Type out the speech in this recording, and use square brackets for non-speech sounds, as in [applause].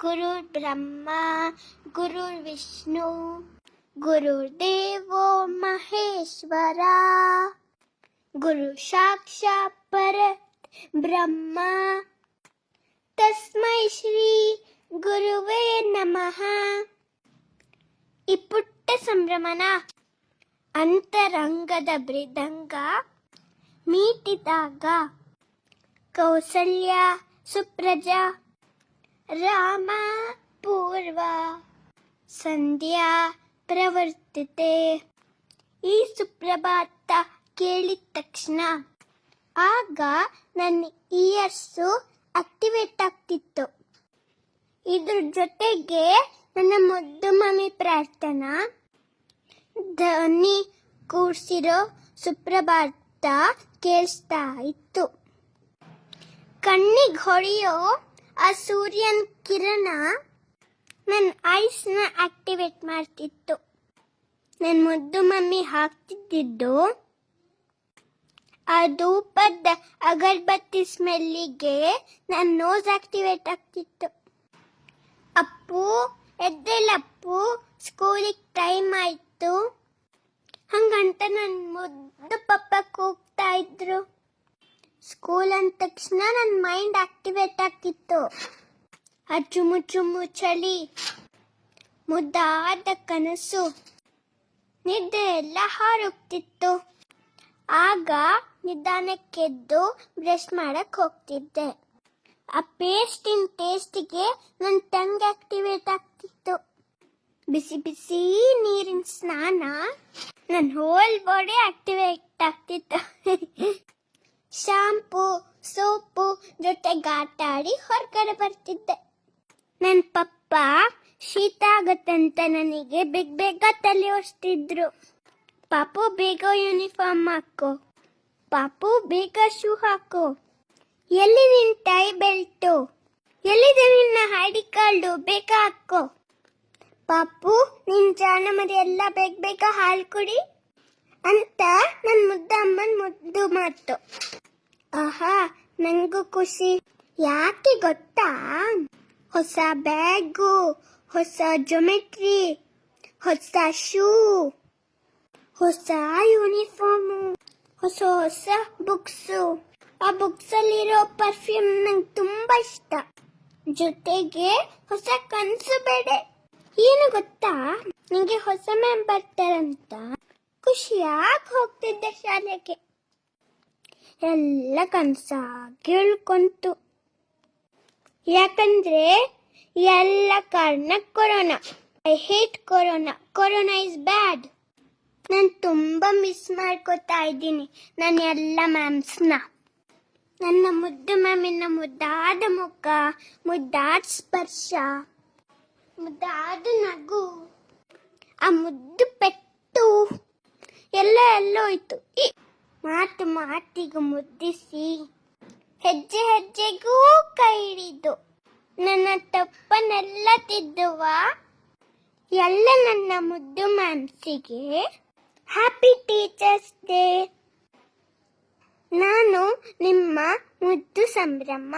ಗುರುರ್ ಬ್ರಹ್ಮ ಗುರುರ್ ವಿಷ್ಣು ಗುರುರ್ದೇವೋ ಮಹೇಶ್ವರ, ಗುರು ಸಾಕ್ಷಾತ್ ಪರತ್ ಬ್ರಹ್ಮ ತಸ್ಮೈ ಶ್ರೀ ಗುರುವೇ ನಮಃ. ಈ ಪುಟ್ಟ ಸಂಭ್ರಮನ ಅಂತರಂಗದ ಮೃದಂಗ ಮೀಟಿದಾಗ ಕೌಸಲ್ಯ, ಸುಪ್ರಜಾ ರಾಮ ಪೂರ್ವ ಸಂಧ್ಯಾ ಪ್ರವರ್ತಿತೆ. ಈ ಸುಪ್ರಭಾತ ಕೇಳಿದ ತಕ್ಷಣ, ಆಗ ನನ್ನ ಇಯರ್ಸು ಆಕ್ಟಿವೇಟ್ ಆಗ್ತಿತ್ತು ಇದ್ರ ಜೊತೆಗೆ ನನ್ನ ಮುದ್ದು ಮಮ್ಮಿ ಪ್ರಾರ್ಥನಾ ಧ್ವನಿ ಕೂಡಿಸಿರೋ ಸುಪ್ರಭಾತ ಕೇಳಿಸ್ತಾ ಇತ್ತು. ಕಣ್ಣಿಗೆ ಹೊಡೆಯೋ ಆ ಸೂರ್ಯನ ಕಿರಣ ನನ್ನ ಐಸ್ನ ಆಕ್ಟಿವೇಟ್ ಮಾಡ್ತಿತ್ತು. ನನ್ನ ಮುದ್ದು ಮಮ್ಮಿ ಹಾಕ್ತಿದ್ದಿದ್ದು ಆ ಧೂಪದ ಅಗರಬತ್ತಿ ಸ್ಮೆಲ್ಲಿಗೆ ನನ್ನ ನೋಸ್ ಆಕ್ಟಿವೇಟ್ ಆಗ್ತಿತ್ತು. ಅಪ್ಪು ಎದ್ದೇಳಪ್ಪು ಸ್ಕೂಲಿಗೆ ಟೈಮ್ ಆಯಿತು. ಹಂಗಂತ ನನ್ನ ಮುದ್ದು ಪಪ್ಪ ಅಂದ ತಕ್ಷಣ ನನ್ನ ಮೈಂಡ್ ಆಕ್ಟಿವೇಟ್ ಆಗ್ತಿತ್ತು ಆ ಚುಮು ಚುಮು ಚಳಿ, ಮುದ್ದಾದ ಕನಸು, ನಿದ್ದೆ ಎಲ್ಲ ಹಾರೋಗ್ತಿತ್ತು. ಆಗ ನಿಧಾನಕ್ಕೆದ್ದು ಬ್ರಷ್ ಮಾಡಕ್ ಹೋಗ್ತಿದ್ದೆ. ಆ ಪೇಸ್ಟಿನ ಟೇಸ್ಟಿಗೆ ನನ್ನ ಟಂಗ್ ಆಕ್ಟಿವೇಟ್ ಆಗ್ತಿತ್ತು. ಬಿಸಿ ಬಿಸಿ ನೀರಿನ ಸ್ನಾನ ನನ್ನ ಹೋಲ್ ಬಾಡಿ ಆಕ್ಟಿವೇಟ್ ಆಗ್ತಿತ್ತು. [laughs] ಶಾಂಪೂ ಸೋಪು ಜೊತೆ ಗಾಟಾಡಿ ಹೊರಗಡೆ ಬರ್ತಿದ್ದೆ. ನನ್ನ ಪಪ್ಪ ಶೀತ ಆಗತ್ತಂತ ನನಗೆ ಬೇಗ ಬೇಗ ತಲೆ ಒಡ್ಸ್ತಿದ್ರು ಪಾಪು ಬೇಗ ಯೂನಿಫಾರ್ಮ್ ಹಾಕೋ. ಪಾಪು ಬೇಗ ಶೂ ಹಾಕೋ. ಎಲ್ಲಿ ನಿನ್ ಟೈ ಬೆಲ್ಟು? ಎಲ್ಲಿದೆ ನಿನ್ನ ಐಡಿ ಕಾರ್ಡು? ಬೇಗ ಹಾಕೋ. ಪಾಪು, ನಿನ್ ಜಾಣ ಮರಿ ಎಲ್ಲ ಬೇಗ ಬೇಗ ಹಾಲು ಕುಡಿ ಅಂತ ನನ್ನ ಮುದ್ದ ಅಮ್ಮನ ಮುದ್ದು ಮಾತು. ಆಹಾ ನನಗೂ ಖುಷಿ. ಯಾಕೆ ಗೊತ್ತಾ? ಹೊಸ ಬ್ಯಾಗು, ಹೊಸ ಜೊಮೆಟ್ರಿ ಹೊಸ ಶೂ ಹೊಸ ಯೂನಿಫಾರ್ಮು ಹೊಸ ಹೊಸ ಬುಕ್ಸು ಆ ಬುಕ್ಸಲ್ಲಿರೋ ಪರ್ಫ್ಯೂಮ್ ನಂಗೆ ತುಂಬ ಇಷ್ಟ. ಜೊತೆಗೆ ಹೊಸ ಕನಸು ಬೇಡ. ಏನು ಗೊತ್ತಾ? ನಿಂಗೆ ಹೊಸ ಮ್ಯಾಮ್ ಬರ್ತಾರಂತ. ಖುಷಿಯಾಗಿ ಹೋಗ್ತಿದ್ದೆ ಶಾಲೆಗೆ. ಎಲ್ಲ ಕನಸಾಗಿ ಉಳ್ಕೊಂತು ಯಾಕಂದ್ರೆ ಎಲ್ಲ ಕಾರಣ corona. I hate corona. Corona is bad ನಾನು ತುಂಬ ಮಿಸ್ ಮಾಡ್ಕೋತಾ ಇದ್ದೀನಿ ನನ್ನ ಎಲ್ಲ ಮ್ಯಾಮ್ಸ್ನ ನನ್ನ ಮುದ್ದು ಮ್ಯಾಮಿನ ಮುದ್ದಾದ ಮುಖ, ಮುದ್ದಾದ ಸ್ಪರ್ಶ, ಮುದ್ದಾದ ನಗು, ಆ ಮುದ್ದು ಪೆಟ್ಟು, ಎಲ್ಲ ಎಲ್ಲೋಯ್ತು. ಈ ಮಾತು ಮಾತಿಗೂ ಮುದ್ದಿಸಿ ಹೆಜ್ಜೆ ಹೆಜ್ಜೆಗೂ ಕೈ ಹಿಡಿದು, ನನ್ನ ತಪ್ಪನ್ನೆಲ್ಲ ತಿದ್ದುವ? ಎಲ್ಲ ನನ್ನ ಮುದ್ದು ಮನಸ್ಸಿಗೆ ಹ್ಯಾಪಿ ಟೀಚರ್ಸ್ ಡೇ ನಾನು ನಿಮ್ಮ ಮುದ್ದು ಸಂಭ್ರಮ.